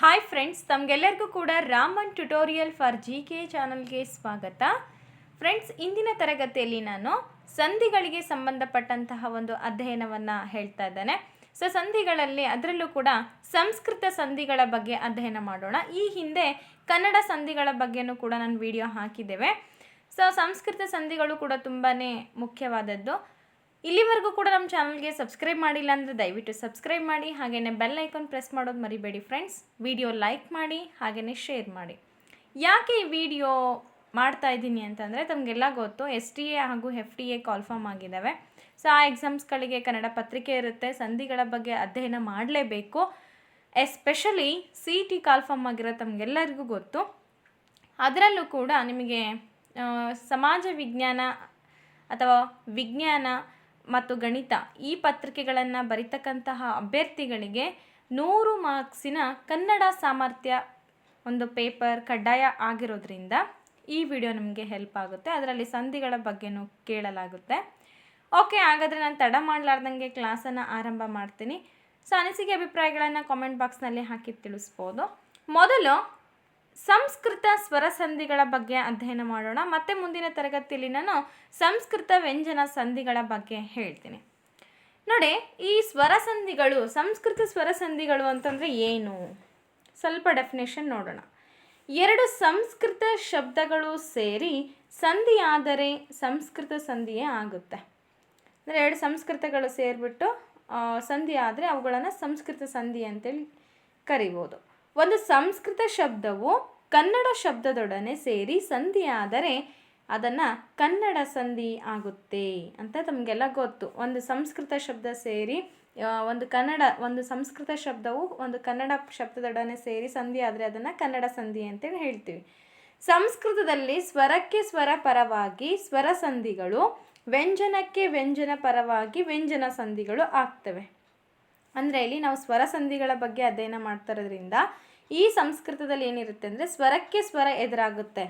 Hi friends ತಮಗೆಲ್ಲರಿಗೂ ಕೂಡ Raman tutorial for G K ಚಾನಲ್ಗೆ ಸ್ವಾಗತ. ಫ್ರೆಂಡ್ಸ್ ಇಂದಿನ ತರಗತಿಯಲ್ಲಿ ನಾನು ಸಂಧಿಗಳಿಗೆ ಸಂಬಂಧಪಟ್ಟಂತಹ ಒಂದು ಅಧ್ಯಯನವನ್ನು ಹೇಳ್ತಾ ಇದ್ದೇನೆ. ಸೊ ಸಂಧಿಗಳಲ್ಲಿ ಅದರಲ್ಲೂ ಕೂಡ ಸಂಸ್ಕೃತ ಸಂಧಿಗಳ ಬಗ್ಗೆ ಅಧ್ಯಯನ ಮಾಡೋಣ. ಈ ಹಿಂದೆ ಕನ್ನಡ ಸಂಧಿಗಳ ಬಗ್ಗೆನೂ ಕೂಡ ನಾನು ವಿಡಿಯೋ ಹಾಕಿದ್ದೇವೆ. ಸೊ ಸಂಸ್ಕೃತ ಸಂಧಿಗಳು ಕೂಡ ತುಂಬಾ ಮುಖ್ಯವಾದದ್ದು. ಇಲ್ಲಿವರೆಗೂ ಕೂಡ ನಮ್ಮ ಚಾನಲ್ಗೆ ಸಬ್ಸ್ಕ್ರೈಬ್ ಮಾಡಿಲ್ಲ ಅಂದರೆ ದಯವಿಟ್ಟು ಸಬ್ಸ್ಕ್ರೈಬ್ ಮಾಡಿ, ಹಾಗೆಯೇ ಬೆಲ್ ಐಕಾನ್ ಪ್ರೆಸ್ ಮಾಡೋದು ಮರಿಬೇಡಿ ಫ್ರೆಂಡ್ಸ್ ವಿಡಿಯೋ ಲೈಕ್ ಮಾಡಿ, ಹಾಗೆಯೇ ಶೇರ್ ಮಾಡಿ. ಯಾಕೆ ಈ ವಿಡಿಯೋ ಮಾಡ್ತಾ ಇದ್ದೀನಿ ಅಂತಂದರೆ ತಮಗೆಲ್ಲ ಗೊತ್ತು ಎಸ್ ಟಿ ಎ ಹಾಗೂ F T A call form ಆಗಿದ್ದಾವೆ ಸೊ ಆ ಎಕ್ಸಾಮ್ಸ್ಗಳಿಗೆ ಕನ್ನಡ ಪತ್ರಿಕೆ ಇರುತ್ತೆ, ಸಂಧಿಗಳ ಬಗ್ಗೆ ಅಧ್ಯಯನ ಮಾಡಲೇಬೇಕು. ಎಸ್ಪೆಷಲಿ ಸಿ ಟಿ ಕಾಲ್ಫಾರ್ಮ್ ಆಗಿರೋ ತಮಗೆಲ್ಲರಿಗೂ ಗೊತ್ತು. ಅದರಲ್ಲೂ ಕೂಡ ನಿಮಗೆ ಸಮಾಜ ವಿಜ್ಞಾನ ಅಥವಾ ವಿಜ್ಞಾನ ಮತ್ತು ಗಣಿತ ಈ ಪತ್ರಿಕೆಗಳನ್ನು ಬರಿತಕ್ಕಂತಹ ಅಭ್ಯರ್ಥಿಗಳಿಗೆ ನೂರು ಮಾರ್ಕ್ಸಿನ ಕನ್ನಡ ಸಾಮರ್ಥ್ಯ ಒಂದು ಪೇಪರ್ ಕಡ್ಡಾಯ ಆಗಿರೋದ್ರಿಂದ ಈ ವಿಡಿಯೋ ನಿಮಗೆ ಹೆಲ್ಪ್ ಆಗುತ್ತೆ. ಅದರಲ್ಲಿ ಸಂಧಿಗಳ ಬಗ್ಗೆನೂ ಕೇಳಲಾಗುತ್ತೆ. ಓಕೆ, ಹಾಗಾದರೆ ನಾನು ತಡ ಮಾಡಲಾರ್ದಂಗೆ ಕ್ಲಾಸನ್ನು ಆರಂಭ ಮಾಡ್ತೀನಿ. ಸೊ ಅನಿಸಿಕೆ ಅಭಿಪ್ರಾಯಗಳನ್ನು ಕಾಮೆಂಟ್ ಬಾಕ್ಸ್ನಲ್ಲಿ ಹಾಕಿ ತಿಳಿಸ್ಬೋದು. ಮೊದಲು ಸಂಸ್ಕೃತ ಸ್ವರ ಸಂಧಿಗಳ ಬಗ್ಗೆ ಅಧ್ಯಯನ ಮಾಡೋಣ. ಮತ್ತೆ ಮುಂದಿನ ತರಗತಿಯಲ್ಲಿ ನಾನು ಸಂಸ್ಕೃತ ವ್ಯಂಜನ ಸಂಧಿಗಳ ಬಗ್ಗೆ ಹೇಳ್ತೀನಿ. ನೋಡಿ, ಈ ಸ್ವರ ಸಂಧಿಗಳು, ಸಂಸ್ಕೃತ ಸ್ವರ ಸಂಧಿಗಳು ಅಂತಂದರೆ ಏನು? ಸ್ವಲ್ಪ ಡೆಫಿನೇಷನ್ ನೋಡೋಣ. ಎರಡು ಸಂಸ್ಕೃತ ಶಬ್ದಗಳು ಸೇರಿ ಸಂಧಿಯಾದರೆ ಸಂಸ್ಕೃತ ಸಂಧಿಯೇ ಆಗುತ್ತೆ. ಅಂದರೆ ಎರಡು ಸಂಸ್ಕೃತಗಳು ಸೇರಿಬಿಟ್ಟು ಸಂಧಿ ಆದರೆ ಅವುಗಳನ್ನು ಸಂಸ್ಕೃತ ಸಂಧಿ ಅಂತೇಳಿ ಕರಿಬೋದು. ಒಂದು ಸಂಸ್ಕೃತ ಶಬ್ದವು ಕನ್ನಡ ಶಬ್ದದೊಡನೆ ಸೇರಿ ಸಂಧಿಯಾದರೆ ಅದನ್ನು ಕನ್ನಡ ಸಂಧಿ ಆಗುತ್ತೆ ಅಂತ ತಮಗೆಲ್ಲ ಗೊತ್ತು. ಒಂದು ಸಂಸ್ಕೃತ ಶಬ್ದ ಸೇರಿ ಒಂದು ಕನ್ನಡ, ಒಂದು ಸಂಸ್ಕೃತ ಶಬ್ದವು ಒಂದು ಕನ್ನಡ ಶಬ್ದದೊಡನೆ ಸೇರಿ ಸಂಧಿ ಆದರೆ ಅದನ್ನು ಕನ್ನಡ ಸಂಧಿ ಅಂತೇಳಿ ಹೇಳ್ತೀವಿ. ಸಂಸ್ಕೃತದಲ್ಲಿ ಸ್ವರಕ್ಕೆ ಸ್ವರ ಪರವಾಗಿ ಸ್ವರ ಸಂಧಿಗಳು, ವ್ಯಂಜನಕ್ಕೆ ವ್ಯಂಜನ ಪರವಾಗಿ ವ್ಯಂಜನ ಸಂಧಿಗಳು ಆಗ್ತವೆ. ಅಂದರೆ ಇಲ್ಲಿ ನಾವು ಸ್ವರ ಸಂಧಿಗಳ ಬಗ್ಗೆ ಅಧ್ಯಯನ ಮಾಡ್ತಾ ಇರೋದ್ರಿಂದ ಈ ಸಂಸ್ಕೃತದಲ್ಲಿ ಏನಿರುತ್ತೆ ಅಂದರೆ ಸ್ವರಕ್ಕೆ ಸ್ವರ ಎದುರಾಗುತ್ತೆ.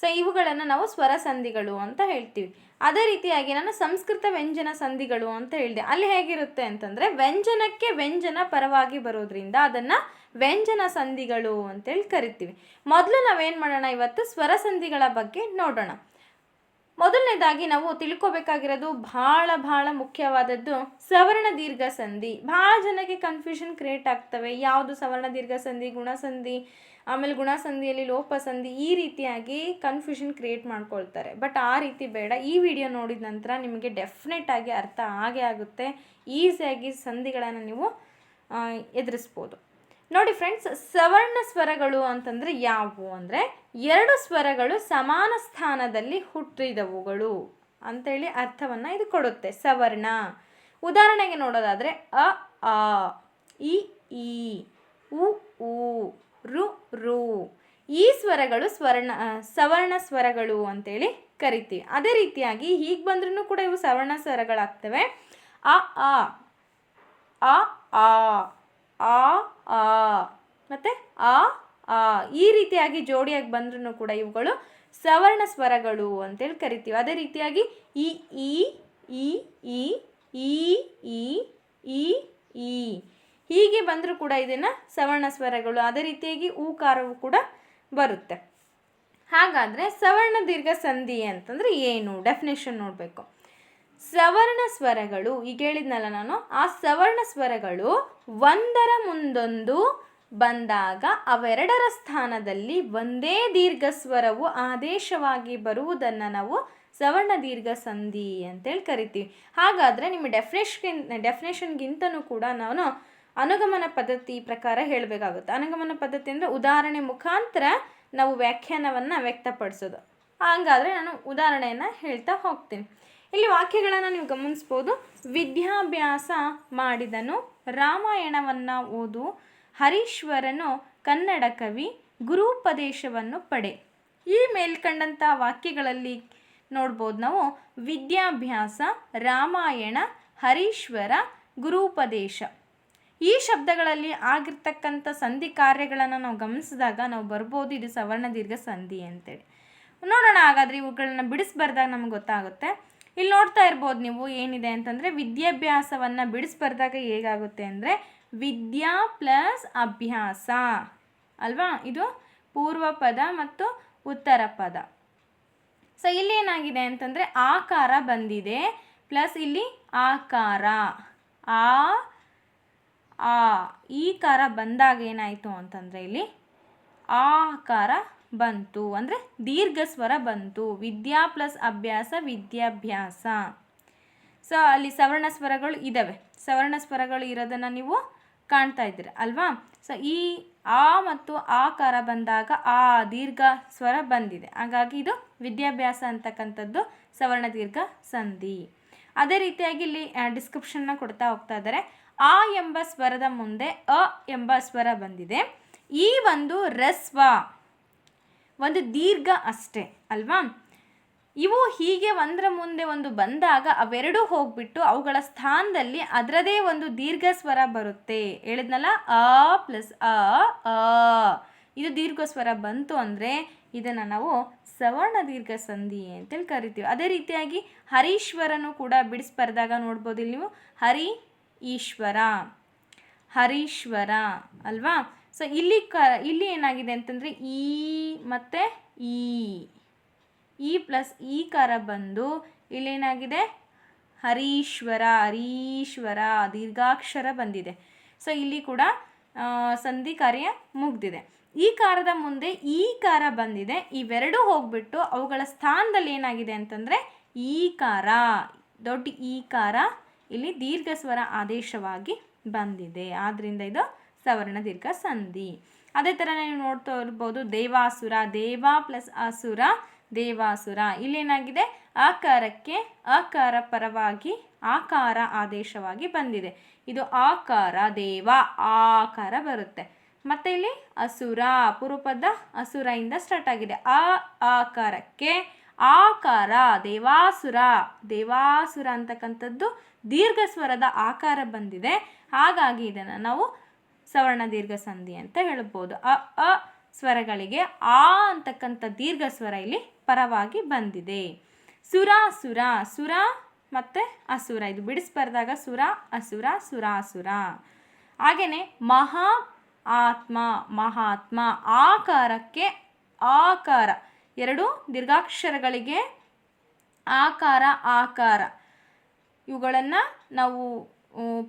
ಸೊ ಇವುಗಳನ್ನು ನಾವು ಸ್ವರ ಸಂಧಿಗಳು ಅಂತ ಹೇಳ್ತೀವಿ. ಅದೇ ರೀತಿಯಾಗಿ ನಾನು ಸಂಸ್ಕೃತ ವ್ಯಂಜನ ಸಂಧಿಗಳು ಅಂತ ಹೇಳಿದೆ. ಅಲ್ಲಿ ಹೇಗಿರುತ್ತೆ ಅಂತಂದರೆ ವ್ಯಂಜನಕ್ಕೆ ವ್ಯಂಜನ ಪರವಾಗಿ ಬರೋದ್ರಿಂದ ಅದನ್ನು ವ್ಯಂಜನ ಸಂಧಿಗಳು ಅಂತೇಳಿ ಕರಿತೀವಿ. ಮೊದಲು ನಾವೇನು ಮಾಡೋಣ ಇವತ್ತು? ಸ್ವರ ಸಂಧಿಗಳ ಬಗ್ಗೆ ನೋಡೋಣ. ಮೊದಲನೇದಾಗಿ ನಾವು ತಿಳ್ಕೊಬೇಕಾಗಿರೋದು ಭಾಳ ಭಾಳ ಮುಖ್ಯವಾದದ್ದು ಸವರ್ಣ ದೀರ್ಘ ಸಂಧಿ. ಭಾಳ ಜನಕ್ಕೆ ಕನ್ಫ್ಯೂಷನ್ ಕ್ರಿಯೇಟ್ ಆಗ್ತವೆ. ಯಾವುದು ಸವರ್ಣ ದೀರ್ಘ ಸಂಧಿ ಗುಣಸಂಧಿ ಆಮೇಲೆ ಗುಣಸಂಧಿಯಲ್ಲಿ ಲೋಪ ಸಂಧಿ ಈ ರೀತಿಯಾಗಿ ಕನ್ಫ್ಯೂಷನ್ ಕ್ರಿಯೇಟ್ ಮಾಡ್ಕೊಳ್ತಾರೆ. ಬಟ್ ಆ ರೀತಿ ಬೇಡ. ಈ ವಿಡಿಯೋ ನೋಡಿದ ನಂತರ ನಿಮಗೆ ಡೆಫಿನೆಟ್ ಆಗಿ ಅರ್ಥ ಆಗೇ ಆಗುತ್ತೆ. ಈಸಿಯಾಗಿ ಸಂಧಿಗಳನ್ನು ನೀವು ಎದುರಿಸ್ಬೋದು. ನೋಡಿ ಫ್ರೆಂಡ್ಸ್ ಸವರ್ಣ ಸ್ವರಗಳು ಅಂತಂದರೆ ಯಾವುವು ಅಂದರೆ ಎರಡು ಸ್ವರಗಳು ಸಮಾನ ಸ್ಥಾನದಲ್ಲಿ ಹುಟ್ಟಿದವುಗಳು ಅಂತೇಳಿ ಅರ್ಥವನ್ನು ಇದು ಕೊಡುತ್ತೆ, ಸವರ್ಣ. ಉದಾಹರಣೆಗೆ ನೋಡೋದಾದರೆ ಅ, ಆ, ಇ, ಈ, ಉ ಊ ರು ರು. ಈ ಸ್ವರಗಳು ಸ್ವರ್ಣ ಸವರ್ಣ ಸ್ವರಗಳು ಅಂತೇಳಿ ಕರಿತೀವಿ. ಅದೇ ರೀತಿಯಾಗಿ ಹೀಗೆ ಬಂದ್ರೂ ಕೂಡ ಇವು ಸವರ್ಣ ಸ್ವರಗಳಾಗ್ತವೆ. ಅ, ಆ ಅ, ಆ ಆ ಆ, ಮತ್ತು ಆ ಆ, ಈ ರೀತಿಯಾಗಿ ಜೋಡಿಯಾಗಿ ಬಂದ್ರೂ ಕೂಡ ಇವುಗಳು ಸವರ್ಣ ಸ್ವರಗಳು ಅಂತೇಳಿ ಕರಿತೀವಿ. ಅದೇ ರೀತಿಯಾಗಿ ಇ ಈ ಈ ಈ ಈ ಈ ಈ ಈ. ಹೀಗೆ ಬಂದರೂ ಕೂಡ ಇದನ್ನು ಸವರ್ಣ ಸ್ವರಗಳು, ಅದೇ ರೀತಿಯಾಗಿ ಊಕಾರವು ಕೂಡ ಬರುತ್ತೆ. ಹಾಗಾದರೆ ಸವರ್ಣ ದೀರ್ಘ ಸಂಧಿ ಅಂತಂದರೆ ಏನು? ಡೆಫಿನೇಷನ್ ನೋಡಬೇಕು. ಸವರ್ಣ ಸ್ವರಗಳು, ಈಗ ಹೇಳಿದ್ನಲ್ಲ ನಾನು, ಆ ಸವರ್ಣ ಸ್ವರಗಳು ಒಂದರ ಮುಂದೊಂದು ಬಂದಾಗ ಅವೆರಡರ ಸ್ಥಾನದಲ್ಲಿ ಒಂದೇ ದೀರ್ಘ ಸ್ವರವು ಆದೇಶವಾಗಿ ಬರುವುದನ್ನು ನಾವು ಸವರ್ಣ ದೀರ್ಘ ಸಂಧಿ ಅಂತೇಳಿ ಕರಿತೀವಿ. ಹಾಗಾದರೆ ನಿಮ್ಮ ಡೆಫಿನೇಷನ್ ಡೆಫಿನೇಷನ್ಗಿಂತನೂ ಕೂಡ ನಾನು ಅನುಗಮನ ಪದ್ಧತಿ ಪ್ರಕಾರ ಹೇಳಬೇಕಾಗುತ್ತೆ. ಅನುಗಮನ ಪದ್ಧತಿ ಅಂದರೆ ಉದಾಹರಣೆ ಮುಖಾಂತರ ನಾವು ವ್ಯಾಖ್ಯಾನವನ್ನು ವ್ಯಕ್ತಪಡಿಸೋದು. ಹಾಗಾದರೆ ನಾನು ಉದಾಹರಣೆಯನ್ನು ಹೇಳ್ತಾ ಹೋಗ್ತೀನಿ. ಇಲ್ಲಿ ವಾಕ್ಯಗಳನ್ನು ನೀವು ಗಮನಿಸ್ಬೋದು. ವಿದ್ಯಾಭ್ಯಾಸ ಮಾಡಿದನು, ರಾಮಾಯಣವನ್ನು ಓದು, ಹರೀಶ್ವರನು ಕನ್ನಡ ಕವಿ, ಗುರುಪದೇಶವನ್ನು ಪಡೆ. ಈ ಮೇಲ್ಕಂಡಂಥ ವಾಕ್ಯಗಳಲ್ಲಿ ನೋಡ್ಬೋದು ನಾವು, ವಿದ್ಯಾಭ್ಯಾಸ, ರಾಮಾಯಣ, ಹರೀಶ್ವರ, ಗುರುಪದೇಶ. ಈ ಶಬ್ದಗಳಲ್ಲಿ ಆಗಿರ್ತಕ್ಕಂಥ ಸಂಧಿ ಕಾರ್ಯಗಳನ್ನು ನಾವು ಗಮನಿಸಿದಾಗ ನಾವು ಬರ್ಬೋದು, ಇದು ಸವರ್ಣ ದೀರ್ಘ ಸಂಧಿ ಅಂತೇಳಿ. ನೋಡೋಣ, ಹಾಗಾದ್ರೆ ಇವುಗಳನ್ನ ಬಿಡಿಸ್ಬಾರ್ದಾಗ ನಮ್ಗೆ ಗೊತ್ತಾಗುತ್ತೆ. ಇಲ್ಲಿ ನೋಡ್ತಾ ಇರ್ಬೋದು ನೀವು ಏನಿದೆ ಅಂತಂದರೆ ವಿದ್ಯಾಭ್ಯಾಸವನ್ನು ಬಿಡಿಸ್ಬರ್ದಾಗ ಹೇಗಾಗುತ್ತೆ ಅಂದರೆ ವಿದ್ಯಾ ಪ್ಲಸ್ ಅಭ್ಯಾಸ. ಅಲ್ವಾ? ಇದು ಪೂರ್ವ ಪದ ಮತ್ತು ಉತ್ತರ ಪದ. ಸೊ ಇಲ್ಲಿ ಏನಾಗಿದೆ ಅಂತಂದರೆ ಆಕಾರ ಬಂದಿದೆ. ಪ್ಲಸ್ ಇಲ್ಲಿ ಆಕಾರ. ಆ ಆ, ಈ ಕಾರ ಬಂದಾಗ ಏನಾಯಿತು ಅಂತಂದರೆ ಇಲ್ಲಿ ಆಕಾರ ಬಂತು. ಅಂದರೆ ದೀರ್ಘ ಸ್ವರ ಬಂತು. ವಿದ್ಯಾ ಪ್ಲಸ್ ಅಭ್ಯಾಸ, ವಿದ್ಯಾಭ್ಯಾಸ. ಸೊ ಅಲ್ಲಿ ಸವರ್ಣ ಸ್ವರಗಳು ಇದ್ದಾವೆ ಸವರ್ಣ ಸ್ವರಗಳು ಇರೋದನ್ನು ನೀವು ಕಾಣ್ತಾ ಇದ್ದೀರಿ, ಅಲ್ವಾ? ಸೊ ಈ ಆ ಮತ್ತು ಆಕಾರ ಬಂದಾಗ ಆ ದೀರ್ಘ ಸ್ವರ ಬಂದಿದೆ. ಹಾಗಾಗಿ ಇದು ವಿದ್ಯಾಭ್ಯಾಸ ಅಂತಕ್ಕಂಥದ್ದು ಸವರ್ಣ ದೀರ್ಘ ಸಂಧಿ. ಅದೇ ರೀತಿಯಾಗಿ ಇಲ್ಲಿ ಡಿಸ್ಕ್ರಿಪ್ಷನ್ನ ಕೊಡ್ತಾ ಹೋಗ್ತಾ ಇದ್ದಾರೆ. ಆ ಎಂಬ ಸ್ವರದ ಮುಂದೆ ಅ ಎಂಬ ಸ್ವರ ಬಂದಿದೆ. ಈ ಒಂದು ರಸ್ವ ಒಂದು ದೀರ್ಘ ಅಷ್ಟೇ, ಅಲ್ವಾ? ಇವು ಹೀಗೆ ಒಂದರ ಮುಂದೆ ಒಂದು ಬಂದಾಗ ಅವೆರಡೂ ಹೋಗ್ಬಿಟ್ಟು ಅವುಗಳ ಸ್ಥಾನದಲ್ಲಿ ಅದರದೇ ಒಂದು ದೀರ್ಘ ಸ್ವರ ಬರುತ್ತೆ. ಹೇಳಿದ್ನಲ್ಲ? ಅ ಪ್ಲಸ್ ಅ ಅ. ಇದು ದೀರ್ಘ ಸ್ವರ ಬಂತು ಅಂದರೆ ಇದನ್ನು ನಾವು ಸವರ್ಣ ದೀರ್ಘ ಸಂಧಿ ಅಂತೇಳಿ ಕರಿತೀವಿ. ಅದೇ ರೀತಿಯಾಗಿ ಹರೀಶ್ವರನು ಕೂಡ ಬಿಡಿಸಿ ಬರೆದಾಗ ನೀವು. ಹರಿ ಈಶ್ವರ, ಹರೀಶ್ವರ, ಅಲ್ವಾ? ಸೊ ಇಲ್ಲಿ ಕ, ಇಲ್ಲಿ ಏನಾಗಿದೆ ಅಂತಂದರೆ ಈ ಮತ್ತು ಈ. ಈ ಪ್ಲಸ್ ಈ ಕಾರ ಬಂದು ಇಲ್ಲೇನಾಗಿದೆ? ಹರೀಶ್ವರ ಹರೀಶ್ವರ, ದೀರ್ಘಾಕ್ಷರ ಬಂದಿದೆ. ಸೊ ಇಲ್ಲಿ ಕೂಡ ಸಂಧಿ ಕಾರ್ಯ ಮುಗ್ದಿದೆ. ಈ ಕಾರದ ಮುಂದೆ ಈ ಕಾರ ಬಂದಿದೆ. ಇವೆರಡೂ ಹೋಗ್ಬಿಟ್ಟು ಅವುಗಳ ಸ್ಥಾನದಲ್ಲಿ ಏನಾಗಿದೆ ಅಂತಂದರೆ ಈ ಕಾರ, ದೊಡ್ಡ ಈ ಕಾರ ಇಲ್ಲಿ ದೀರ್ಘ ಸ್ವರ ಆದೇಶವಾಗಿ ಬಂದಿದೆ. ಆದ್ದರಿಂದ ಇದು ಸವರ್ಣ ದೀರ್ಘ ಸಂಧಿ. ಅದೇ ಥರ ನೀವು ನೋಡ್ತಾ ಇರ್ಬೋದು ದೇವಾಸುರ, ದೇವ ಪ್ಲಸ್ ಅಸುರ, ದೇವಾಸುರ. ಇಲ್ಲೇನಾಗಿದೆ ಆಕಾರಕ್ಕೆ ಆಕಾರ ಪರವಾಗಿ ಆಕಾರ ಆದೇಶವಾಗಿ ಬಂದಿದೆ. ಇದು ಆಕಾರ, ದೇವ, ಆಕಾರ ಬರುತ್ತೆ. ಮತ್ತೆ ಇಲ್ಲಿ ಅಸುರ ಪೂರ್ವಪದ ಇಂದ ಸ್ಟಾರ್ಟ್ ಆಗಿದೆ. ಆ ಆಕಾರಕ್ಕೆ ಆಕಾರ, ದೇವಾಸುರ. ದೇವಾಸುರ ಅಂತಕ್ಕಂಥದ್ದು ದೀರ್ಘ ಸ್ವರದ ಆಕಾರ ಬಂದಿದೆ. ಹಾಗಾಗಿ ಇದನ್ನು ನಾವು ಸವರ್ಣ ದೀರ್ಘ ಸಂಧಿ ಅಂತ ಹೇಳ್ಬೋದು. ಅ ಅ ಸ್ವರಗಳಿಗೆ ಆ ಅಂತಕ್ಕಂಥ ದೀರ್ಘ ಸ್ವರ ಇಲ್ಲಿ ಪರವಾಗಿ ಬಂದಿದೆ. ಸುರ ಸುರ ಸುರ ಮತ್ತು ಅಸುರ. ಇದು ಬಿಡಿಸ್ಬಾರ್ದಾಗ ಸುರ, ಅಸುರ, ಸುರಾಸುರ. ಹಾಗೆಯೇ ಮಹಾ, ಆತ್ಮ, ಮಹಾತ್ಮ, ಆಕಾರಕ್ಕೆ ಆಕಾರ. ಎರಡು ದೀರ್ಘಾಕ್ಷರಗಳಿಗೆ ಆಕಾರ ಆಕಾರ. ಇವುಗಳನ್ನು ನಾವು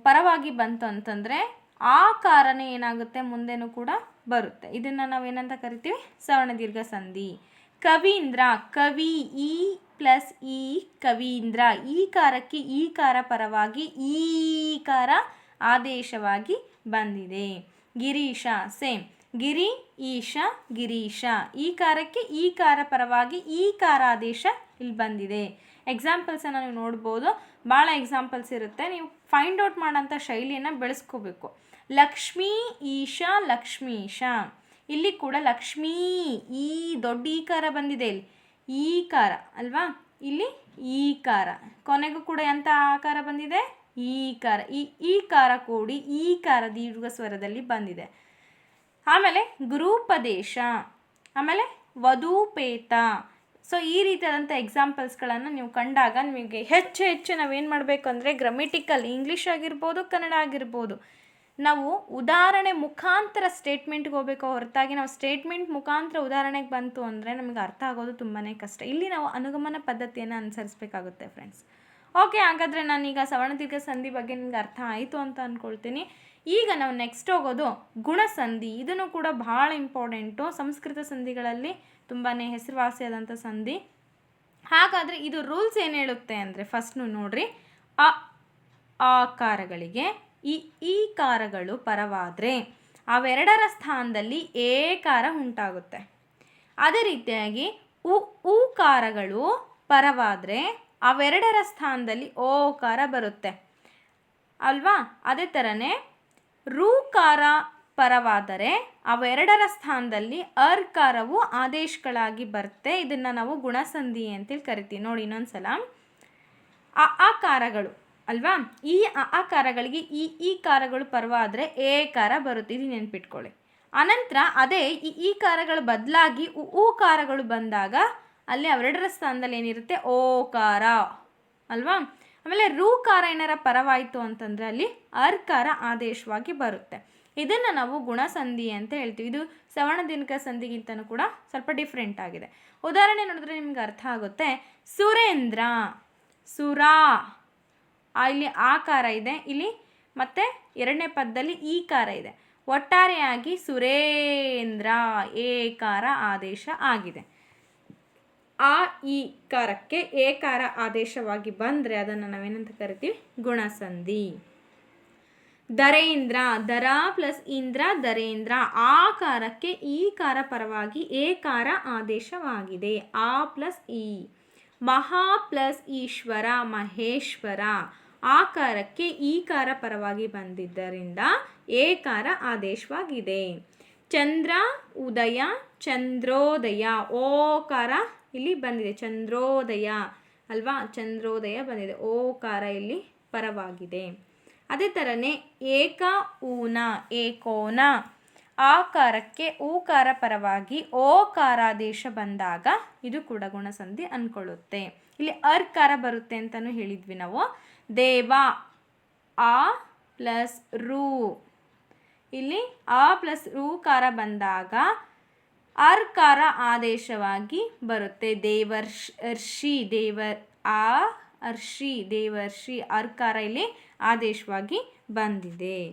ಪರವಾಗಿ ಬಂತು ಅಂತಂದರೆ ಆ ಕಾರಣ ಏನಾಗುತ್ತೆ? ಮುಂದೆನೂ ಕೂಡ ಬರುತ್ತೆ. ಇದನ್ನು ನಾವೇನಂತ ಕರಿತೀವಿ? ಸವರ್ಣ ದೀರ್ಘ ಸಂಧಿ. ಕವೀಂದ್ರ, ಕವಿ ಈ ಪ್ಲಸ್ ಈ ಕವೀಂದ್ರ. ಈ ಕಾರಕ್ಕೆ ಈ ಕಾರ ಪರವಾಗಿ ಈ ಕಾರ ಆದೇಶವಾಗಿ ಬಂದಿದೆ. ಗಿರೀಶ, ಸೇಮ್. ಗಿರಿ, ಈಶ, ಗಿರೀಶ. ಈ ಕಾರಕ್ಕೆ ಈ ಕಾರ ಪರವಾಗಿ ಈ ಕಾರ ಆದೇಶ ಇಲ್ಲಿ ಬಂದಿದೆ. ಎಕ್ಸಾಂಪಲ್ಸನ್ನು ನೀವು ನೋಡ್ಬೋದು. ಭಾಳ ಎಕ್ಸಾಂಪಲ್ಸ್ ಇರುತ್ತೆ. ನೀವು ಫೈಂಡ್ ಔಟ್ ಮಾಡೋಂಥ ಶೈಲಿಯನ್ನು ಬೆಳೆಸ್ಕೋಬೇಕು. ಲಕ್ಷ್ಮೀ ಈಶಾ ಲಕ್ಷ್ಮೀಶ ಇಲ್ಲಿ ಕೂಡ ಲಕ್ಷ್ಮೀ, ಈ ದೊಡ್ಡ ಈಕಾರ ಕಾರ ಬಂದಿದೆ ಇಲ್ಲಿ. ಈಕಾರ ಕಾರ ಅಲ್ವಾ? ಇಲ್ಲಿ ಈಕಾರ. ಕಾರ ಕೊನೆಗೂ ಕೂಡ ಎಂಥ ಆಕಾರ ಬಂದಿದೆ? ಈಕಾರ. ಕಾರ ಈ ಈಕಾರ ಕಾರ ಕೂಡಿ ಈಕಾರ ಕಾರ ದೀರ್ಘ ಸ್ವರದಲ್ಲಿ ಬಂದಿದೆ. ಆಮೇಲೆ ಗುರುಪದೇಶ, ಆಮೇಲೆ ವಧುಪೇತ. ಸೊ ಈ ರೀತಿಯಾದಂಥ ಎಕ್ಸಾಂಪಲ್ಸ್ಗಳನ್ನು ನೀವು ಕಂಡಾಗ ನಿಮಗೆ ಹೆಚ್ಚು ಹೆಚ್ಚು ನಾವೇನು ಮಾಡಬೇಕು ಅಂದರೆ ಗ್ರಮೆಟಿಕಲ್ ಇಂಗ್ಲೀಷ್ ಆಗಿರ್ಬೋದು, ಕನ್ನಡ ಆಗಿರ್ಬೋದು. ನಾವು ಉದಾಹರಣೆ ಮುಖಾಂತರ ಸ್ಟೇಟ್ಮೆಂಟ್ಗೆ ಹೋಗಬೇಕು, ಹೊರತಾಗಿ ನಾವು ಸ್ಟೇಟ್ಮೆಂಟ್ ಮುಖಾಂತರ ಉದಾಹರಣೆಗೆ ಬಂತು ಅಂದರೆ ನಮಗೆ ಅರ್ಥ ಆಗೋದು ತುಂಬಾ ಕಷ್ಟ. ಇಲ್ಲಿ ನಾವು ಅನುಗಮನ ಪದ್ಧತಿಯನ್ನು ಅನುಸರಿಸಬೇಕಾಗುತ್ತೆ ಫ್ರೆಂಡ್ಸ್ ಓಕೆ ಹಾಗಾದರೆ ನಾನೀಗ ಸವರ್ಣದೀರ್ಘ ಸಂಧಿ ಬಗ್ಗೆ ನಿಮ್ಗೆ ಅರ್ಥ ಆಯಿತು ಅಂತ ಅಂದ್ಕೊಳ್ತೀನಿ ಈಗ ನಾವು ನೆಕ್ಸ್ಟ್ ಹೋಗೋದು ಗುಣಸಂಧಿ. ಇದನ್ನು ಕೂಡ ಭಾಳ ಇಂಪಾರ್ಟೆಂಟು ಸಂಸ್ಕೃತ ಸಂಧಿಗಳಲ್ಲಿ ತುಂಬಾ ಹೆಸರುವಾಸಿಯಾದಂಥ ಸಂಧಿ. ಹಾಗಾದರೆ ಇದು ರೂಲ್ಸ್ ಏನು ಹೇಳುತ್ತೆ ಅಂದರೆ ಫಸ್ಟ್ನು ನೋಡ್ರಿ. ಅ, ಆಕಾರಗಳಿಗೆ ಈ ಈ ಕಾರಗಳು ಪರವಾದರೆ ಅವೆರಡರ ಸ್ಥಾನದಲ್ಲಿ ಏಕಾರ ಉಂಟಾಗುತ್ತೆ. ಅದೇ ರೀತಿಯಾಗಿ ಉ ಕಾರಗಳು ಪರವಾದರೆ ಅವೆರಡರ ಸ್ಥಾನದಲ್ಲಿ ಓಕಾರ ಬರುತ್ತೆ. ಅಲ್ವಾ? ಅದೇ ಥರನೇ ಕಾರ ಪರವಾದರೆ ಅವೆರಡರ ಸ್ಥಾನದಲ್ಲಿ ಅರ್ಕಾರವು ಆದೇಶಗಳಾಗಿ ಬರುತ್ತೆ. ಇದನ್ನು ನಾವು ಗುಣಸಂಧಿ ಅಂತೇಳಿ ಕರಿತೀವಿ. ನೋಡಿ ಇನ್ನೊಂದು ಸಲ ಆ ಆಕಾರಗಳು ಅಲ್ವಾ? ಈ ಅ ಕಾರಗಳಿಗೆ ಈ ಈ ಕಾರಗಳು ಪರವಾದರೆ ಏ ಕಾರ ಬರುತ್ತೆ ಇದು ನೆನ್ಪಿಟ್ಕೊಳ್ಳಿ. ಅನಂತರ ಅದೇ ಈ ಈ ಕಾರಗಳು ಬದಲಾಗಿ ಉ ಊ ಕಾರಗಳು ಬಂದಾಗ ಅಲ್ಲಿ ಅವೆರಡರ ಸ್ಥಾನದಲ್ಲಿ ಏನಿರುತ್ತೆ? ಓಕಾರ ಅಲ್ವಾ? ಆಮೇಲೆ ಋಕಾರ ಏನಾರ ಪರವಾಯಿತು ಅಂತಂದರೆ ಅಲ್ಲಿ ಅರ್ಕಾರ ಆದೇಶವಾಗಿ ಬರುತ್ತೆ. ಇದನ್ನು ನಾವು ಗುಣಸಂಧಿ ಅಂತ ಹೇಳ್ತೀವಿ. ಇದು ಸವರ್ಣ ದಿನಕ ಸಂಧಿಗಿಂತನೂ ಕೂಡ ಸ್ವಲ್ಪ ಡಿಫ್ರೆಂಟ್ ಆಗಿದೆ. ಉದಾಹರಣೆ ನೋಡಿದ್ರೆ ನಿಮ್ಗೆ ಅರ್ಥ ಆಗುತ್ತೆ. ಸುರೇಂದ್ರ. ಸುರಾ. ಆ ಇಲ್ಲಿ ಕಾರ ಇದೆ. ಇಲ್ಲಿ ಮತ್ತೆ ಎರಡನೇ ಪದದಲ್ಲಿ ಕಾರ ಇದೆ. ಒಟ್ಟಾರೆಯಾಗಿ ಸುರೇಂದ್ರ ಏಕಾರ ಆದೇಶ ಆಗಿದೆ. ಆ, ಈ ಕಾರಕ್ಕೆ ಏಕಾರ ಆದೇಶವಾಗಿ ಬಂದರೆ ಅದನ್ನು ನಾವೇನಂತ ಕರಿತೀವಿ? ಗುಣಸಂಧಿ. ದರೇಂದ್ರ ದರ ಪ್ಲಸ್ ಇಂದ್ರ ದರೇಂದ್ರ ಆ ಕಾರಕ್ಕೆ ಈ ಕಾರ ಪರವಾಗಿ ಏಕಾರ ಆದೇಶವಾಗಿದೆ. ಆ ಪ್ಲಸ್ ಈ. ಮಹಾ ಪ್ಲಸ್ ಈಶ್ವರ ಮಹೇಶ್ವರ. ಆಕಾರಕ್ಕೆ ಈಕಾರ ಪರವಾಗಿ ಬಂದಿದ್ದರಿಂದ ಏಕಾರ ಆದೇಶವಾಗಿದೆ. ಚಂದ್ರ, ಉದಯ, ಚಂದ್ರೋದಯ, ಓಕಾರ ಇಲ್ಲಿ ಬಂದಿದೆ. ಚಂದ್ರೋದಯ ಅಲ್ವಾ? ಚಂದ್ರೋದಯ ಬಂದಿದೆ. ಓಕಾರ ಇಲ್ಲಿ ಪರವಾಗಿದೆ. ಅದೇ ಥರನೇ ಏಕ ಊನ, ಏಕೋನ. ಆಕಾರಕ್ಕೆ ಊಕಾರ ಪರವಾಗಿ ಓಕಾರಾದೇಶ ಬಂದಾಗ ಇದು ಕೂಡ ಗುಣಸಂಧಿ ಅಂದ್ಕೊಳ್ಳುತ್ತೆ ಇಲ್ಲಿ ಅರ್ಕಾರ ಬರುತ್ತೆ ಅಂತಲೂ ಹೇಳಿದ್ವಿ ನಾವು. ದೇವ, ಆ ಪ್ಲಸ್ ರೂ. ಇಲ್ಲಿ ಆ ಪ್ಲಸ್ ಕಾರ ಬಂದಾಗ ಅರ್ಕಾರ ಆದೇಶವಾಗಿ ಬರುತ್ತೆ. ದೇವರ್ಷ್, ಅರ್ಷಿ ದೇವರ್ ಆ, ಅರ್ಷಿ, ದೇವರ್ಷಿ ಅರ್ಕಾರ ಇಲ್ಲಿ ಆದೇಶವಾಗಿ ಬಂದಿದೆ.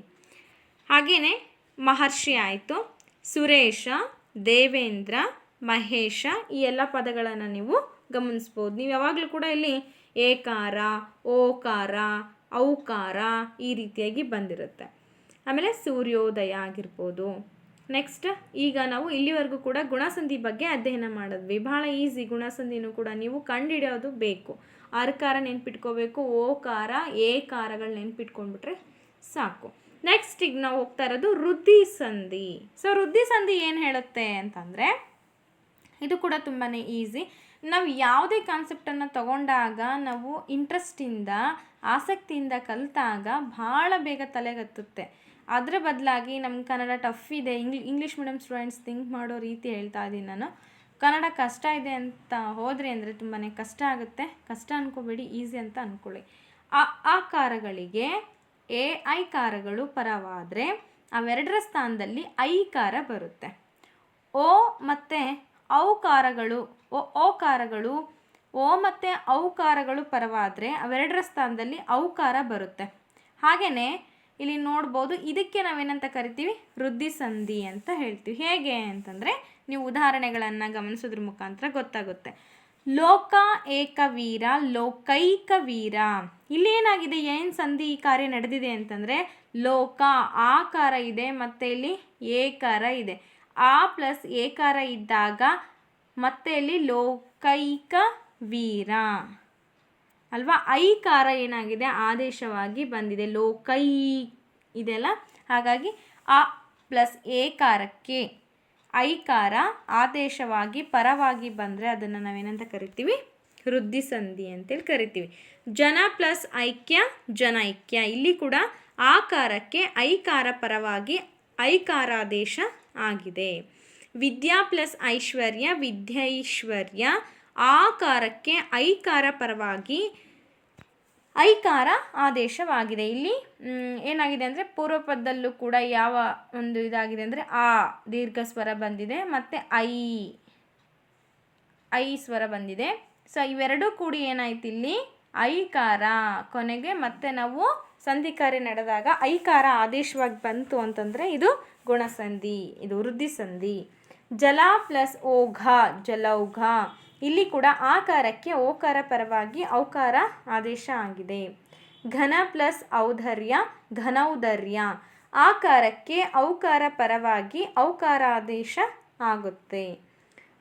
ಹಾಗೆಯೇ ಮಹರ್ಷಿ ಆಯಿತು. ಸುರೇಶ, ದೇವೇಂದ್ರ, ಮಹೇಶ ಈ ಎಲ್ಲ ಪದಗಳನ್ನು ನೀವು ಗಮನಿಸ್ಬೋದು. ನೀವು ಯಾವಾಗಲೂ ಕೂಡ ಇಲ್ಲಿ ಏಕಾರ, ಓಕಾರ, ಔಕಾರ ಈ ರೀತಿಯಾಗಿ ಬಂದಿರುತ್ತೆ. ಆಮೇಲೆ ಸೂರ್ಯೋದಯ ಆಗಿರ್ಬೋದು. ನೆಕ್ಸ್ಟ್ ಈಗ ನಾವು ಇಲ್ಲಿವರೆಗೂ ಕೂಡ ಗುಣಸಂಧಿ ಬಗ್ಗೆ ಅಧ್ಯಯನ ಮಾಡಿದ್ವಿ. ಬಹಳ ಈಸಿ ಗುಣಸಂಧಿನೂ ಕೂಡ ನೀವು ಕಂಡುಹಿಡಿಯೋದು ಬೇಕು. ಅರ್ಕಾರ ನೆನ್ಪಿಟ್ಕೋಬೇಕು, ಓಕಾರ, ಏಕಾರಗಳು ನೆನ್ಪಿಟ್ಕೊಂಡ್ಬಿಟ್ರೆ ಸಾಕು. ನೆಕ್ಸ್ಟ್ ಈಗ ನಾವು ಹೋಗ್ತಾ ಇರೋದು ವೃದ್ಧಿ ಸಂಧಿ. ಸೊ ವೃದ್ಧಿ ಸಂಧಿ ಏನು ಹೇಳುತ್ತೆ ಅಂತಂದರೆ, ಇದು ಕೂಡ ತುಂಬಾ ಈಸಿ ನಾವು ಯಾವುದೇ ಕಾನ್ಸೆಪ್ಟನ್ನು ತಗೊಂಡಾಗ, ನಾವು ಇಂಟ್ರೆಸ್ಟಿಂದ ಆಸಕ್ತಿಯಿಂದ ಕಲಿತಾಗ ಭಾಳ ಬೇಗ ತಲೆಗತ್ತುತ್ತೆ. ಅದರ ಬದಲಾಗಿ ನಮ್ಮ ಕನ್ನಡ ಟಫ್ ಇದೆ English English medium students think ಮಾಡೋ ರೀತಿ ಹೇಳ್ತಾ ಇದ್ದೀನಿ ನಾನು. ಕನ್ನಡ ಕಷ್ಟ ಇದೆ ಅಂತ ಹೋದರೆ ಅಂದರೆ ತುಂಬಾ ಕಷ್ಟ ಆಗುತ್ತೆ. ಕಷ್ಟ ಅನ್ಕೋಬೇಡಿ ಈಸಿ ಅಂತ ಅಂದ್ಕೊಳ್ಳಿ ಆ, ಆಕಾರಗಳಿಗೆ ಕಾರಗಳಿಗೆ ಎ ಐ ಕಾರಗಳು ಪರವಾದರೆ ಅವೆರಡರ ಸ್ಥಾನದಲ್ಲಿ ಐ ಕಾರ ಬರುತ್ತೆ. ಓ ಮತ್ತು ಔಕಾರಗಳು ಓ ಕಾರಗಳು, ಓ ಮತ್ತು ಔಕಾರಗಳು ಪರವಾದರೆ ಅವೆರಡರ ಸ್ಥಾನದಲ್ಲಿ ಔಕಾರ ಬರುತ್ತೆ. ಹಾಗೆಯೇ ಇಲ್ಲಿ ನೋಡ್ಬೋದು, ಇದಕ್ಕೆ ನಾವೇನಂತ ಕರಿತೀವಿ? ವೃದ್ಧಿ ಸಂಧಿ ಅಂತ ಹೇಳ್ತೀವಿ. ಹೇಗೆ ಅಂತಂದರೆ, ನೀವು ಉದಾಹರಣೆಗಳನ್ನು ಗಮನಿಸೋದ್ರ ಮುಖಾಂತರ ಗೊತ್ತಾಗುತ್ತೆ. ಲೋಕ ಏಕವೀರ, ಲೋಕೈಕ ವೀರ. ಇಲ್ಲಿ ಏನಾಗಿದೆ? ಏನು ಸಂಧಿ ಕಾರ್ಯ ನಡೆದಿದೆ ಅಂತಂದರೆ ಲೋಕ, ಆಕಾರ ಇದೆ ಮತ್ತು ಇಲ್ಲಿ ಏಕಾರ ಇದೆ. ಆ ಪ್ಲಸ್ ಏಕಾರ ಇದ್ದಾಗ ಮತ್ತೆ ಇಲ್ಲಿ ಲೋಕೈಕ ವೀರ. ಅಲ್ವಾ? ಐಕಾರ ಏನಾಗಿದೆ? ಆದೇಶವಾಗಿ ಬಂದಿದೆ. ಲೋಕೈ ಇದೆಲ್ಲ? ಹಾಗಾಗಿ ಆ ಪ್ಲಸ್ ಏಕಾರಕ್ಕೆ. ಐಕಾರ ಆದೇಶವಾಗಿ ಪರವಾಗಿ ಬಂದರೆ ಅದನ್ನು ನಾವೇನಂತ ಕರಿತೀವಿ? ವೃದ್ಧಿ ಸಂಧಿ ಅಂತೇಳಿ ಕರಿತೀವಿ. ಜನ ಪ್ಲಸ್ ಐಕ್ಯ ಜನೈಕ್ಯ ಇಲ್ಲಿ ಕೂಡ ಆಕಾರಕ್ಕೆ ಐಕಾರ ಪರವಾಗಿ ಐಕಾರಾದೇಶ ಆಗಿದೆ. ವಿದ್ಯಾ ಪ್ಲಸ್ ಐಶ್ವರ್ಯ ವಿದ್ಯೈಶ್ವರ್ಯ ಆಕಾರಕ್ಕೆ ಐಕಾರ ಪರವಾಗಿ ಐಕಾರ ಆದೇಶವಾಗಿದೆ. ಇಲ್ಲಿ ಏನಾಗಿದೆ ಅಂದರೆ ಪೂರ್ವಪದಲ್ಲೂ ಕೂಡ ಯಾವ ಒಂದು ಇದಾಗಿದೆ ಅಂದರೆ ಆ ದೀರ್ಘ ಸ್ವರ ಬಂದಿದೆ ಮತ್ತು ಐ ಐ ಸ್ವರ ಬಂದಿದೆ. ಸೊ ಇವೆರಡೂ ಕೂಡಿ ಏನಾಯ್ತು ಇಲ್ಲಿ? ಐಕಾರ ಕೊನೆಗೆ ಮತ್ತೆ ನಾವು ಸಂಧಿ ಕಾರ್ಯ ನಡೆದಾಗ ಐಕಾರ ಆದೇಶವಾಗಿ ಬಂತು ಅಂತಂದರೆ ಇದು ಗುಣಸಂಧಿ, ಇದು ವೃದ್ಧಿ ಸಂಧಿ ಜಲ ಪ್ಲಸ್ ಓಘ, ಜಲೌಘ. ಇಲ್ಲಿ ಕೂಡ ಆಕಾರಕ್ಕೆ ಓಕಾರ ಪರವಾಗಿ ಔಕಾರ ಆದೇಶ ಆಗಿದೆ. ಘನ ಪ್ಲಸ್ ಔಧರ್ಯ ಘನೌದರ್ಯ ಆಕಾರಕ್ಕೆ ಔಕಾರ ಪರವಾಗಿ ಔಕಾರ ಆದೇಶ ಆಗುತ್ತೆ.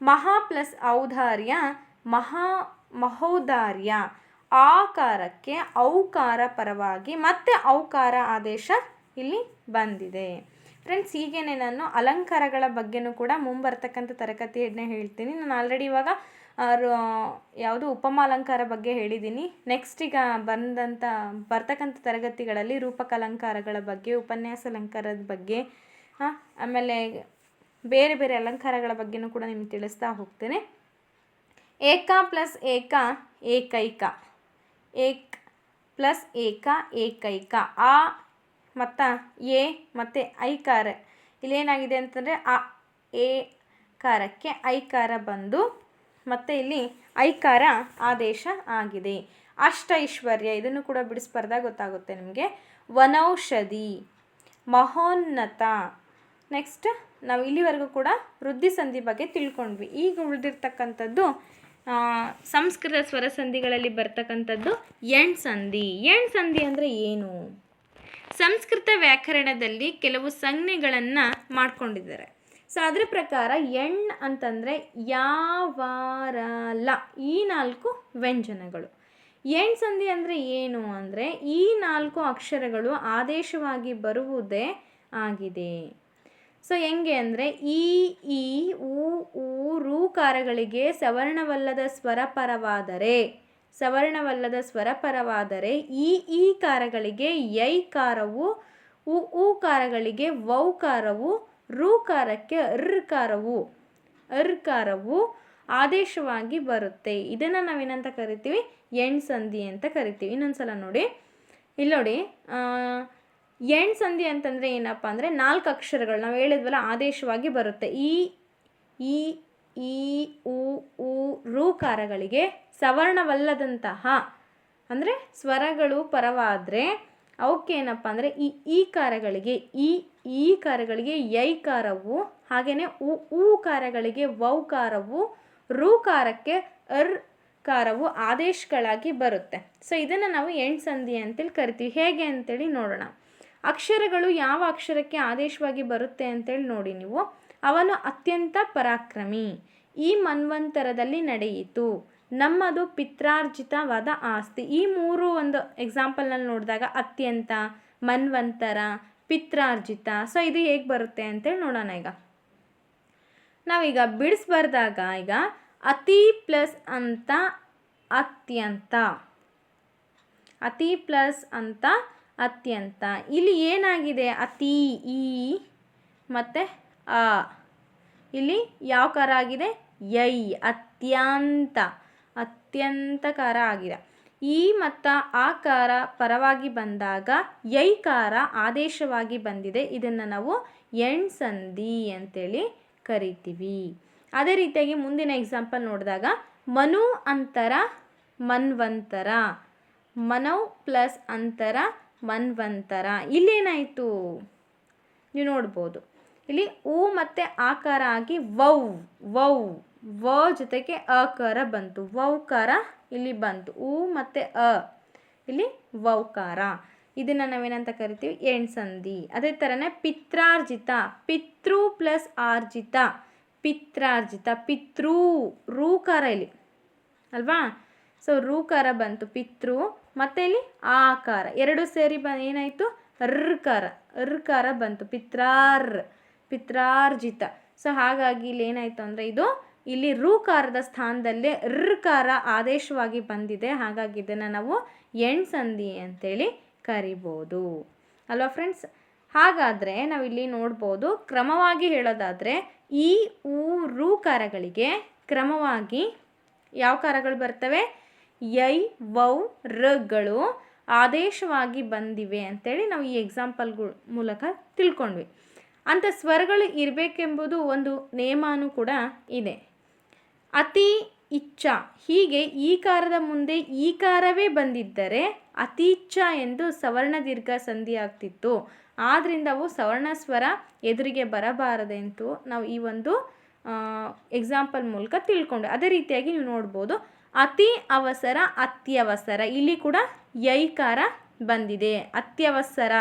ಮಹಾ ಪ್ಲಸ್ ಔದಾರ್ಯ ಮಹಾ ಮಹೋದಾರ್ಯ. ಆಕಾರಕ್ಕೆ ಔಕಾರ ಪರವಾಗಿ ಮತ್ತೆ ಔಕಾರ ಆದೇಶ ಇಲ್ಲಿ ಬಂದಿದೆ. ಫ್ರೆಂಡ್ಸ್, ಹೀಗೇನೆ ನಾನು ಅಲಂಕಾರಗಳ ಬಗ್ಗೆನೂ ಕೂಡ ಮುಂಬರ್ತಕ್ಕಂಥ ತರಗತಿಯನ್ನೇ ಹೇಳ್ತೀನಿ. ನಾನು ಆಲ್ರೆಡಿ ಇವಾಗ ಯಾವುದು ಉಪಮಾಲಂಕಾರ ಬಗ್ಗೆ ಹೇಳಿದ್ದೀನಿ. ನೆಕ್ಸ್ಟ್ ಈಗ ಬಂದಂಥ ಬರ್ತಕ್ಕಂಥ ತರಗತಿಗಳಲ್ಲಿ ರೂಪಕ ಅಲಂಕಾರಗಳ ಬಗ್ಗೆ ಉಪನ್ಯಾಸ ಅಲಂಕಾರದ ಬಗ್ಗೆ ಆಮೇಲೆ ಬೇರೆ ಬೇರೆ ಅಲಂಕಾರಗಳ ಬಗ್ಗೆನೂ ಕೂಡ ನಿಮ್ಗೆ ತಿಳಿಸ್ತಾ ಹೋಗ್ತೇನೆ. ಏಕ ಪ್ಲಸ್ ಏಕ ಏಕೈಕ. ಏಕ್ ಪ್ಲಸ್ ಏಕ ಏಕೈಕ. ಆ ಮತ್ತು ಎ ಮತ್ತು ಐಕಾರ. ಇಲ್ಲೇನಾಗಿದೆ ಅಂತಂದರೆ ಆ ಎ ಕಾರಕ್ಕೆ ಐಕಾರ ಬಂದು ಮತ್ತು ಇಲ್ಲಿ ಐಕಾರ ಆದೇಶ ಆಗಿದೆ. ಅಷ್ಟ ಐಶ್ವರ್ಯ ಇದನ್ನು ಕೂಡ ಬಿಡಿಸ್ಬಾರ್ದಾಗ ಗೊತ್ತಾಗುತ್ತೆ ನಿಮಗೆ. ವನೌಷಧಿ, ಮಹೋನ್ನತ. ನೆಕ್ಸ್ಟ್ ನಾವು ಇಲ್ಲಿವರೆಗೂ ಕೂಡ ವೃದ್ಧಿ ಸಂಧಿ ಬಗ್ಗೆ ತಿಳ್ಕೊಂಡ್ವಿ. ಈಗ ಉಳಿದಿರ್ತಕ್ಕಂಥದ್ದು ಸಂಸ್ಕೃತ ಸ್ವರ ಸಂಧಿಗಳಲ್ಲಿ ಬರ್ತಕ್ಕಂಥದ್ದು ಎಣ್ ಸಂಧಿ. ಎಣ್ ಸಂಧಿ ಅಂದರೆ ಏನು? ಸಂಸ್ಕೃತ ವ್ಯಾಕರಣದಲ್ಲಿ ಕೆಲವು ಸಂಜ್ಞೆಗಳನ್ನು ಮಾಡ್ಕೊಂಡಿದ್ದಾರೆ. ಸೊ ಅದ್ರ ಪ್ರಕಾರ ಎಣ್ ಅಂತಂದರೆ ಯಾವಾರಲ ಈ ನಾಲ್ಕು ವ್ಯಂಜನಗಳು. ಎಣ್ ಸಂಧಿ ಅಂದರೆ ಏನು ಅಂದರೆ ಈ ನಾಲ್ಕು ಅಕ್ಷರಗಳು ಆದೇಶವಾಗಿ ಬರುವುದೇ ಆಗಿದೆ. ಸೊ ಹೆಂಗೆ ಅಂದರೆ ಈ ಈ ಊ ಊ ಕಾರಗಳಿಗೆ ಸವರ್ಣವಲ್ಲದ ಸ್ವರಪರವಾದರೆ ಸವರ್ಣವಲ್ಲದ ಸ್ವರಪರವಾದರೆ ಈ ಈ ಕಾರಗಳಿಗೆ ಯೈಕಾರವು ಉ ಊಕಾರಗಳಿಗೆ ವೌಕಾರವು ಋಕಾರಕ್ಕೆ ಋಕಾರವು ಅರ್ಕಾರವು ಆದೇಶವಾಗಿ ಬರುತ್ತೆ. ಇದನ್ನು ನಾವೇನಂತ ಕರಿತೀವಿ? ಎಣ್ ಸಂಧಿ ಅಂತ ಕರಿತೀವಿ. ಇನ್ನೊಂದ್ಸಲ ನೋಡಿ. ಇಲ್ಲಿ ನೋಡಿ ಎಣ್ ಸಂಧಿ ಅಂತಂದರೆ ಏನಪ್ಪ ಅಂದರೆ ನಾಲ್ಕು ಅಕ್ಷರಗಳು. ನಾವು ಹೇಳಿದ್ವಲ್ಲ, ಆದೇಶವಾಗಿ ಬರುತ್ತೆ. ಈ ಈ ಈ ಉ, ಋಕಾರಗಳಿಗೆ ಸವರ್ಣವಲ್ಲದಂತಹ ಅಂದರೆ ಸ್ವರಗಳು ಪರವಾದರೆ ಅವಕ್ಕೇನಪ್ಪ ಅಂದರೆ ಈ ಈ ಕಾರಗಳಿಗೆ ಈ ಈ ಕಾರಗಳಿಗೆ ಯೈಕಾರವು ಹಾಗೆಯೇ ಉ ಊಕಾರಗಳಿಗೆ ವೌಕಾರವು ಋಕಾರಕ್ಕೆ ಅರ್ ಕಾರವು ಆದೇಶಗಳಾಗಿ ಬರುತ್ತೆ. ಸೊ ಇದನ್ನು ನಾವು ಎಂಟು ಸಂಧಿ ಅಂತೇಳಿ ಕರಿತೀವಿ. ಹೇಗೆ ಅಂತೇಳಿ ನೋಡೋಣ. ಅಕ್ಷರಗಳು ಯಾವ ಅಕ್ಷರಕ್ಕೆ ಆದೇಶವಾಗಿ ಬರುತ್ತೆ ಅಂತೇಳಿ ನೋಡಿ ನೀವು. ಅವನು ಅತ್ಯಂತ ಪರಾಕ್ರಮಿ. ಈ ಮನ್ವಂತರದಲ್ಲಿ ನಡೆಯಿತು. ನಮ್ಮದು ಪಿತ್ರಾರ್ಜಿತವಾದ ಆಸ್ತಿ. ಈ ಮೂರು ಒಂದು ಎಕ್ಸಾಂಪಲ್ನಲ್ಲಿ ನೋಡಿದಾಗ ಅತ್ಯಂತ, ಮನ್ವಂತರ, ಪಿತ್ರಾರ್ಜಿತ. ಸೊ ಇದು ಹೇಗೆ ಬರುತ್ತೆ ಅಂತೇಳಿ ನೋಡೋಣ ಈಗ. ನಾವೀಗ ಬಿಡಿಸ್ಬಾರ್ದಾಗ ಈಗ ಅತಿ ಪ್ಲಸ್ ಅಂತ ಅತ್ಯಂತ. ಅತಿ ಪ್ಲಸ್ ಅಂತ ಅತ್ಯಂತ. ಇಲ್ಲಿ ಏನಾಗಿದೆ? ಅತಿ, ಈ, ಮತ್ತು ಆ ಇಲ್ಲಿ ಯಾವ ಕರ ಆಗಿದೆ? ಯೈ, ಅತ್ಯಂತ. ಅತ್ಯಂತಕಾರ ಆಗಿದೆ. ಈ ಮತ್ತು ಆ ಕಾರ ಪರವಾಗಿ ಬಂದಾಗ ಯೈಕಾರ ಆದೇಶವಾಗಿ ಬಂದಿದೆ. ಇದನ್ನು ನಾವು ಎಣ್ ಸಂಧಿ ಅಂತೇಳಿ ಕರಿತೀವಿ. ಅದೇ ರೀತಿಯಾಗಿ ಮುಂದಿನ ಎಕ್ಸಾಂಪಲ್ ನೋಡಿದಾಗ ಮನು ಅಂತರ ಮನ್ವಂತರ, ಮನೌ ಪ್ಲಸ್ ಅಂತರ ಮನ್ವಂತರ. ಇಲ್ಲೇನಾಯಿತು ನೀವು ನೋಡ್ಬೋದು. ಇಲ್ಲಿ ಉ ಮತ್ತು ಆಕಾರ ಆಗಿ ವೌ ವೌ. ವ ಜೊತೆಗೆ ಅಕಾರ ಬಂತು. ವೌಕಾರ ಇಲ್ಲಿ ಬಂತು. ಉ ಮತ್ತು ಅ. ಇಲ್ಲಿ ವೌಕಾರ. ಇದನ್ನು ನಾವೇನಂತ ಕರಿತೀವಿ? ಎಣ್ ಸಂಧಿ ಅದೇ ಥರನೇ ಪಿತ್ರಾರ್ಜಿತ. ಪಿತೃ ಪ್ಲಸ್ ಆರ್ಜಿತ. ಪಿತ್ರಾರ್ಜಿತ. ಪಿತೃ. ರೂಕಾರ ಇಲ್ಲಿ. ಅಲ್ವಾ? ಸೊ ರೂಕಾರ ಬಂತು. ಪಿತೃ. ಮತ್ತೆ ಇಲ್ಲಿ ಆಕಾರ. ಎರಡು ಸೇರಿ ಬ, ಏನಾಯಿತು? ಋಕಾರ ಋಕಾರ ಬಂತು. ಪಿತ್ರಾರ್. ಪಿತ್ರಾರ್ಜಿತ. ಸೊ ಹಾಗಾಗಿ ಇಲ್ಲಿ ಏನಾಯಿತು ಅಂದರೆ ಇದು ಇಲ್ಲಿ ಋಕಾರದ ಸ್ಥಾನದಲ್ಲೇ ಋಕಾರ ಆದೇಶವಾಗಿ ಬಂದಿದೆ. ಹಾಗಾಗಿ ಇದನ್ನು ನಾವು ಎಣ್ ಸಂಧಿ ಅಂತೇಳಿ ಕರಿಬೋದು. ಅಲ್ವಾ ಫ್ರೆಂಡ್ಸ್? ಹಾಗಾದರೆ ನಾವಿಲ್ಲಿ ನೋಡ್ಬೋದು, ಕ್ರಮವಾಗಿ ಹೇಳೋದಾದರೆ ಈ ಊ ಋಕಾರಗಳಿಗೆ ಕ್ರಮವಾಗಿ ಯಾವ ಕಾರಗಳು ಬರ್ತವೆ? ಯೈ, ವೌ, ರಗಳು ಆದೇಶವಾಗಿ ಬಂದಿವೆ ಅಂತೇಳಿ ನಾವು ಈ ಎಕ್ಸಾಂಪಲ್ಗಳ ಮೂಲಕ ತಿಳ್ಕೊಂಡ್ವಿ. ಅಂಥ ಸ್ವರಗಳು ಇರಬೇಕೆಂಬುದು ಒಂದು ನಿಯಮಾನು ಕೂಡ ಇದೆ. ಅತಿ ಇಚ್ಛ. ಹೀಗೆ ಈ ಕಾರದ ಮುಂದೆ ಈ ಕಾರವೇ ಬಂದಿದ್ದರೆ ಅತಿಚ್ಛ ಎಂದು ಸವರ್ಣ ದೀರ್ಘ ಸಂಧಿ ಆಗ್ತಿತ್ತು. ಆದ್ದರಿಂದ ಅವು ಸವರ್ಣ ಸ್ವರ ಎದುರಿಗೆ ಬರಬಾರದೆಂತು ನಾವು ಈ ಒಂದು ಎಕ್ಸಾಂಪಲ್ ಮೂಲಕ ತಿಳ್ಕೊಂಡು ಅದೇ ರೀತಿಯಾಗಿ ನೀವು ನೋಡ್ಬೋದು. ಅತಿ ಅವಸರ, ಅತ್ಯವಸರ. ಇಲ್ಲಿ ಕೂಡ ಯೈಕಾರ ಬಂದಿದೆ. ಅತ್ಯವಸರ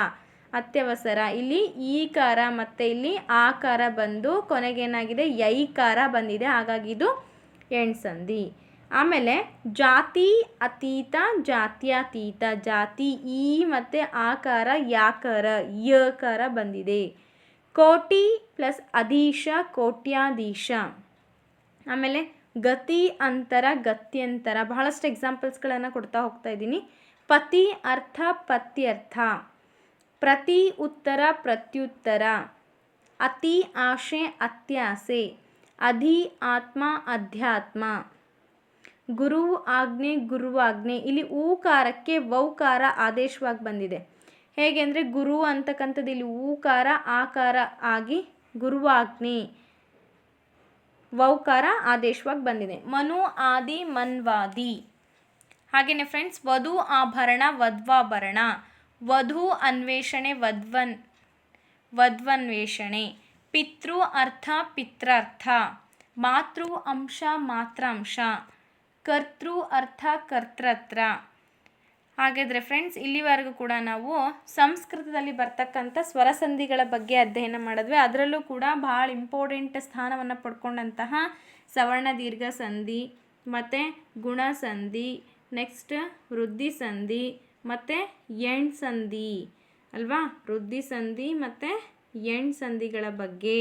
ಅತ್ಯವಸರ. ಇಲ್ಲಿ ಈಕಾರ ಮತ್ತು ಇಲ್ಲಿ ಆಕಾರ ಬಂದು ಕೊನೆಗೇನಾಗಿದೆ ಯೈಕಾರ ಬಂದಿದೆ. ಹಾಗಾಗಿ ಇದು ಎಣ್ಸಂಧಿ ಆಮೇಲೆ ಜಾತಿ, ಅತೀತ, ಜಾತ್ಯತೀತ, ಜಾತಿ, ಈ ಮತ್ತು ಆಕಾರ, ಯಾಕಾರ, ಯಕಾರ ಬಂದಿದೆ. ಕೋಟಿ ಪ್ಲಸ್ ಅಧೀಶ, ಕೋಟ್ಯಾಧೀಶ. ಆಮೇಲೆ ಗತಿ, ಅಂತರ, ಗತ್ಯಂತರ. ಬಹಳಷ್ಟು ಎಕ್ಸಾಂಪಲ್ಸ್ಗಳನ್ನು ಕೊಡ್ತಾ ಹೋಗ್ತಾ ಇದ್ದೀನಿ. ಪತಿ, ಅರ್ಥ, ಪತ್ಯರ್ಥ. ಪ್ರತಿ ಉತ್ತರ, ಪ್ರತ್ಯುತ್ತರ. ಅತಿ, ಆಶೆ, ಅತ್ಯಾಸೆ. ಅಧಿ ಆತ್ಮ ಅಧ್ಯಾತ್ಮ. ಗುರು ಆಜ್ಞೆ ಗುರುವಾಜ್ಞೆ ಇಲ್ಲಿ ಊಕಾರಕ್ಕೆ ವೌಕಾರ ಆದೇಶವಾಗಿ ಬಂದಿದೆ. ಹೇಗೆ ಅಂದರೆ ಗುರು ಅಂತಕ್ಕಂಥದ್ದು ಇಲ್ಲಿ ಊಕಾರ, ಆಕಾರ ಆಗಿ ಗುರುವಾಗ್ನಿ ವೌಕಾರ ಆದೇಶವಾಗಿ ಬಂದಿದೆ. ಮನು ಆದಿ ಮನ್ವಾದಿ. ಹಾಗೆಯೇ ಫ್ರೆಂಡ್ಸ್ ವಧು ಆಭರಣ, ವಧ್ವಾಭರಣ. ವಧು ಅನ್ವೇಷಣೆ, ವಧ್ವನ್, ವಧ್ವನ್ವೇಷಣೆ. ಪಿತೃ ಅರ್ಥ ಪಿತ್ರಾರ್ಥ, ಮಾತೃ ಅಂಶ ಮಾತ್ರಾಂಶ, ಕರ್ತೃ ಅರ್ಥ ಕರ್ತೃತ್ರ. ಹಾಗಾದರೆ ಫ್ರೆಂಡ್ಸ್ ಇಲ್ಲಿವರೆಗೂ ಕೂಡ ನಾವು ಸಂಸ್ಕೃತದಲ್ಲಿ ಬರ್ತಕ್ಕಂಥ ಸ್ವರಸಂಧಿಗಳ ಬಗ್ಗೆ ಅಧ್ಯಯನ ಮಾಡಿದ್ವಿ. ಅದರಲ್ಲೂ ಕೂಡ ಭಾಳ ಇಂಪಾರ್ಟೆಂಟ್ ಸ್ಥಾನವನ್ನು ಪಡ್ಕೊಂಡಂತಹ ಸವರ್ಣ ದೀರ್ಘ ಸಂಧಿ, ಮತ್ತು ಗುಣ ಸಂಧಿ ನೆಕ್ಸ್ಟ್ ವೃದ್ಧಿ ಸಂಧಿ, ಮತ್ತು ಎಣ್ ಸಂಧಿ, ಅಲ್ವಾ? ವೃದ್ಧಿ ಸಂಧಿ ಮತ್ತು ಎಣ್ ಸಂಧಿಗಳ ಬಗ್ಗೆ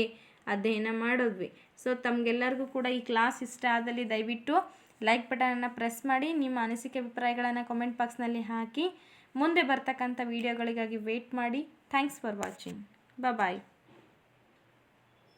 ಅಧ್ಯಯನ ಮಾಡಿದ್ವಿ. ಸೊ ತಮಗೆಲ್ಲರಿಗೂ ಕೂಡ ಈ ಕ್ಲಾಸ್ ಇಷ್ಟ ಆದಲ್ಲಿ ದಯವಿಟ್ಟು ಲೈಕ್ ಬಟನನ್ನು ಪ್ರೆಸ್ ಮಾಡಿ, ನಿಮ್ಮ ಅನಿಸಿಕೆ ಅಭಿಪ್ರಾಯಗಳನ್ನು ಕಾಮೆಂಟ್ ಬಾಕ್ಸ್ನಲ್ಲಿ ಹಾಕಿ, ಮುಂದೆ ಬರ್ತಕ್ಕಂಥ ವೀಡಿಯೋಗಳಿಗಾಗಿ ವೇಟ್ ಮಾಡಿ. Thanks for watching bye